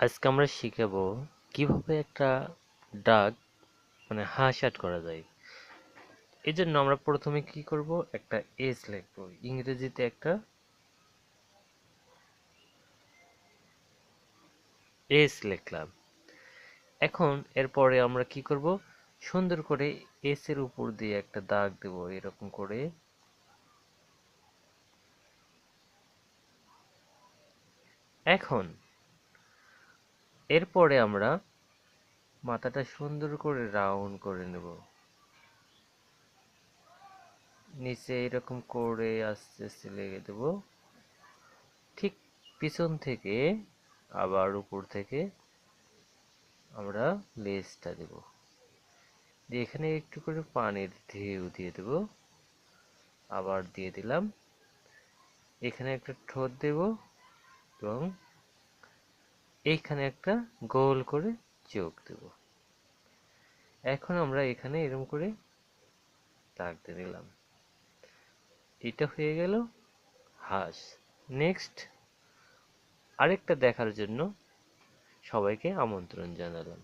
আজকে আমরা শিখাবো কীভাবে একটা ডাক মানে হাঁস আট করা যায়। এই জন্য আমরা প্রথমে কি করব? একটা এস লিখব। ইংরেজিতে একটা এস লিখলাম। এখন এরপরে আমরা কি করব? সুন্দর করে এস এর উপর দিয়ে একটা দাগ দেব, এরকম করে। এখন এরপরে আমরা মাথাটা সুন্দর করে রাউন্ড করে নেব। নিচে এরকম করে আস্তে আস্তে লেগে দেব। ঠিক পিছন থেকে, আবার উপর থেকে আমরা লেজটা দেব। দিয়ে এখানে একটু করে পানির ঢেউ দিয়ে দেব। আবার দিয়ে দিলাম। এখানে একটা ঠোঁট দেব এবং এইখানে একটা গোল করে যোগ দেব। এখন আমরা এখানে এরম করে দাগ দিয়ে দিলাম। এটা হয়ে গেল হাঁস। নেক্সট আরেকটা দেখার জন্য সবাইকে আমন্ত্রণ জানালাম।